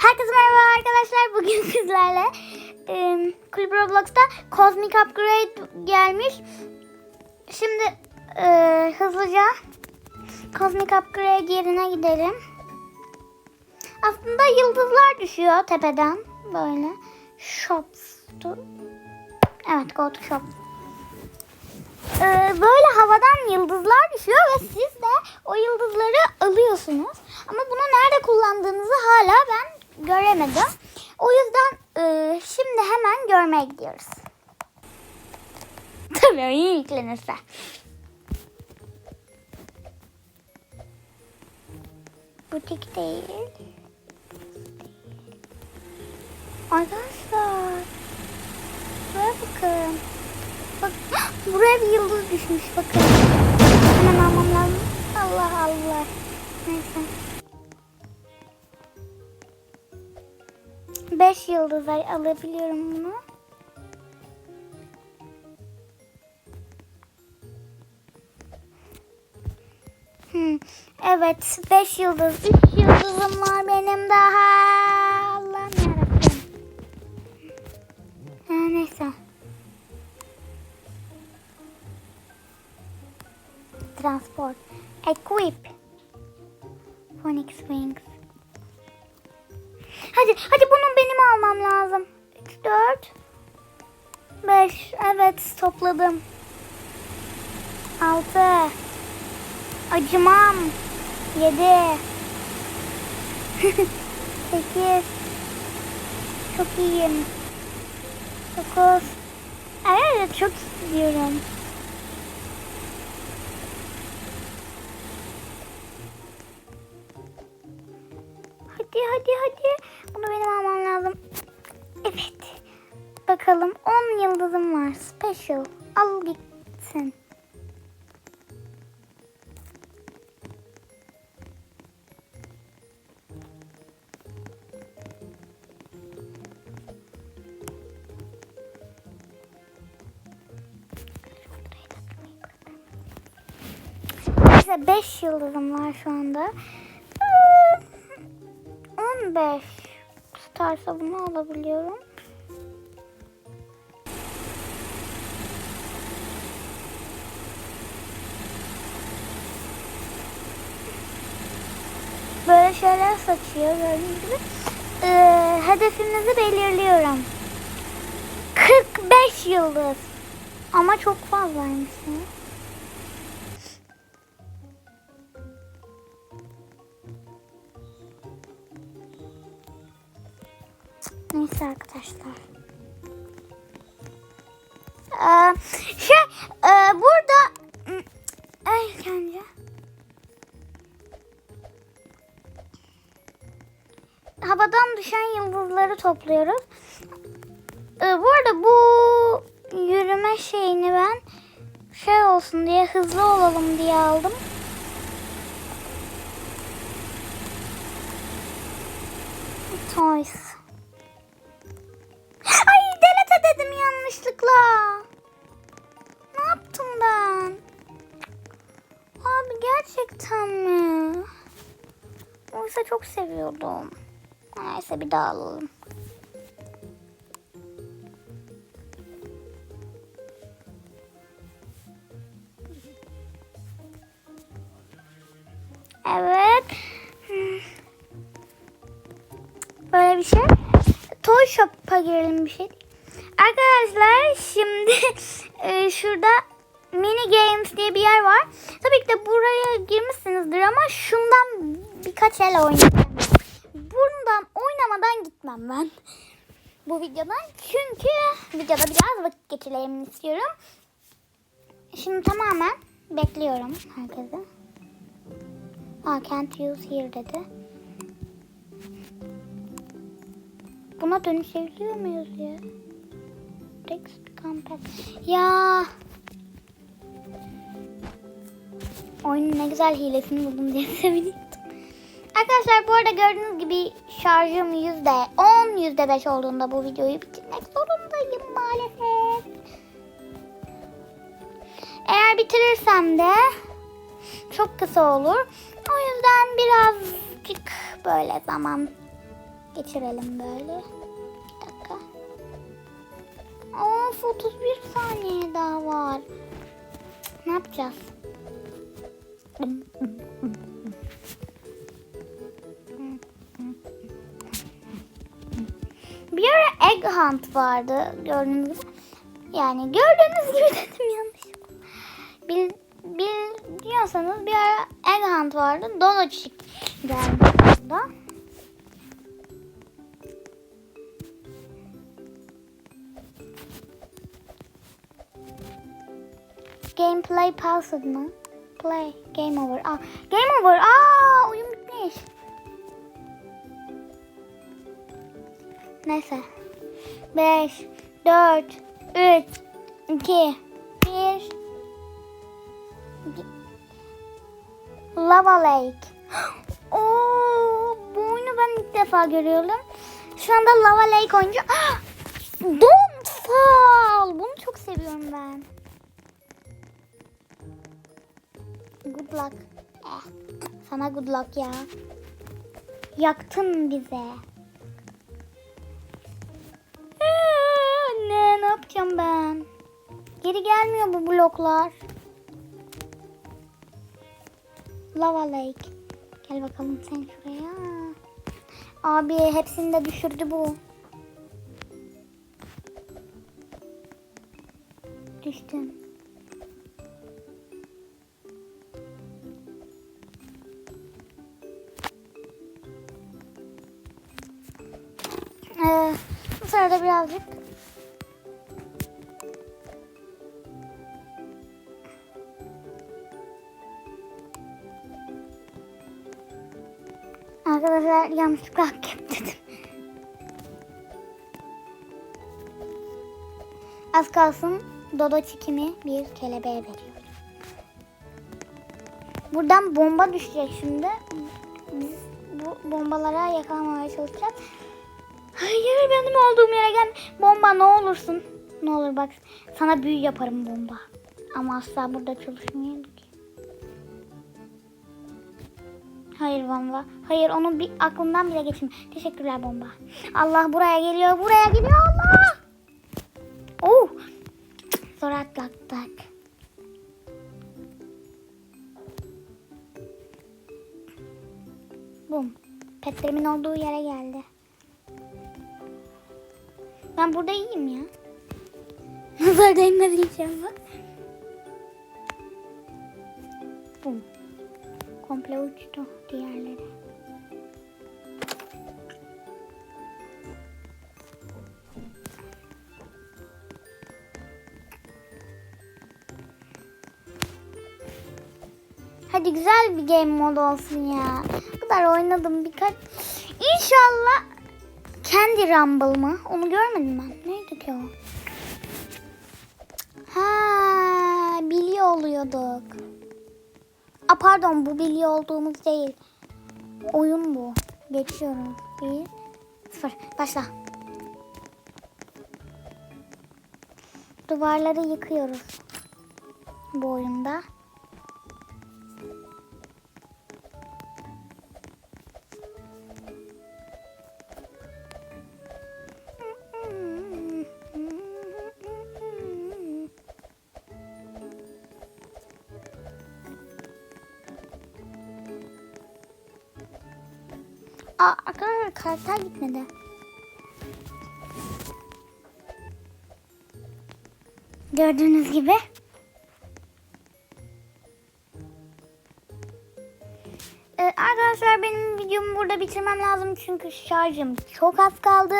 Herkese merhaba arkadaşlar. Bugün sizlerle e, Kulüp Roblox'ta Cosmic Upgrade gelmiş. Şimdi e, hızlıca Cosmic Upgrade yerine gidelim. Aslında yıldızlar düşüyor tepeden. Böyle. Shops. Evet, go to shop. Ee, böyle havadan yıldızlar düşüyor ve siz de o yıldızları alıyorsunuz. Ama bunu nerede kullandığınızı hala ben göremedim. O yüzden e, şimdi hemen görmeye gidiyoruz. Tabii oyun yüklenirse. Butik değil. Arkadaşlar. Buraya bakın. Bak buraya bir yıldız düşmüş bakın. Hemen almam lazım. Allah Allah. Neyse. Beş yıldız alabiliyorum bunu. Hmm, evet, beş yıldız. Üç yıldızım var benim daha. Allah'ım yarabbim. Ha, neyse. Transport. Equip. Phoenix Wings. Hadi, hadi bunu benim almam lazım. 3, 4, 5. Evet, topladım. 6. Acımam. 7. 8. Çok iyiyim. 9. Evet, çok istiyorum. Hadi hadi hadi. Bunu benim almam lazım. Evet. Bakalım 10 yıldızım var. Special. Al gitsin. Neyse 5 yıldızım var şu anda. Ee, 15 Starsa bunu alabiliyorum. Böyle şeyler saçıyor gördüğünüz gibi. Ee, hedefimizi belirliyorum. 45 yıldız. Ama çok fazlaymış Neyse arkadaşlar. Ee, şey e, burada ay önce havadan düşen yıldızları topluyoruz. Ee, bu arada bu yürüme şeyini ben şey olsun diye hızlı olalım diye aldım. Toys. Çok seviyordum. Neyse bir daha alalım. Evet. Böyle bir şey. Toy Shop'a girelim bir şey. Arkadaşlar şimdi e, şurada mini games diye bir yer var. Tabii ki de buraya girmişsinizdir ama şundan birkaç el oynayacağım. Bundan oynamadan gitmem ben. Bu videodan. Çünkü videoda biraz vakit geçirelim istiyorum. Şimdi tamamen bekliyorum herkese. Aa, can't use here dedi. Buna dönüşebiliyor muyuz ya? Text compact. Ya. Oyunun ne güzel hilesini buldum diye seviniyordum. Arkadaşlar bu arada gördüğünüz gibi şarjım yüzde on, yüzde beş olduğunda bu videoyu bitirmek zorundayım maalesef. Eğer bitirirsem de çok kısa olur. O yüzden birazcık böyle zaman geçirelim böyle. Bir dakika. Of 31 saniye daha var. Ne yapacağız? Bir ara Egg Hunt vardı gördüğünüz gibi. Yani gördüğünüz gibi dedim yanlış. Bil, biliyorsanız bir ara Egg Hunt vardı. Dono Chick geldi burada. Gameplay paused mı? Play. Game over. Aa, game over. Aa, Neyse. 5, 4, 3, 2, 1. Lava Lake. Oo, bu ben ilk defa görüyorum. Şu anda Lava Lake oyuncu. Don't fall. Bunu çok seviyorum ben. Good luck. Eh, sana good luck ya. Yaktın bize. Yapacağım ben? Geri gelmiyor bu bloklar. Lava Lake. Gel bakalım sen şuraya. Abi hepsini de düşürdü bu. Düştüm. Ee, bu sırada birazcık Arkadaşlar yanlışlıkla hak dedim. Az kalsın Dodo çikimi bir kelebeğe veriyor. Buradan bomba düşecek şimdi. Biz bu bombalara yakalamaya çalışacağız. Hayır benim olduğum yere gel. Bomba ne olursun. Ne olur bak sana büyü yaparım bomba. Ama asla burada çalışmıyor Hayır bomba. Hayır onu bir aklımdan bile geçin. Teşekkürler bomba. Allah buraya geliyor. Buraya geliyor Allah. Oh. Zor atlattık. Bum. Petlerimin olduğu yere geldi. Ben burada iyiyim ya. Nazar değmez inşallah. Bum. Komple uçtu diğerleri. Hadi güzel bir game mod olsun ya. Bu kadar oynadım birkaç. İnşallah Candy Rumble mı? Onu görmedim ben. Neydi ki o? Ha, biliyor oluyorduk. A pardon bu biliyor olduğumuz değil. Oyun bu. Geçiyorum. Bir, sıfır. Başla. Duvarları yıkıyoruz. Bu oyunda. Aa, arkadaşlar karakter gitmedi. Gördüğünüz gibi. Ee, arkadaşlar benim videomu burada bitirmem lazım çünkü şarjım çok az kaldı.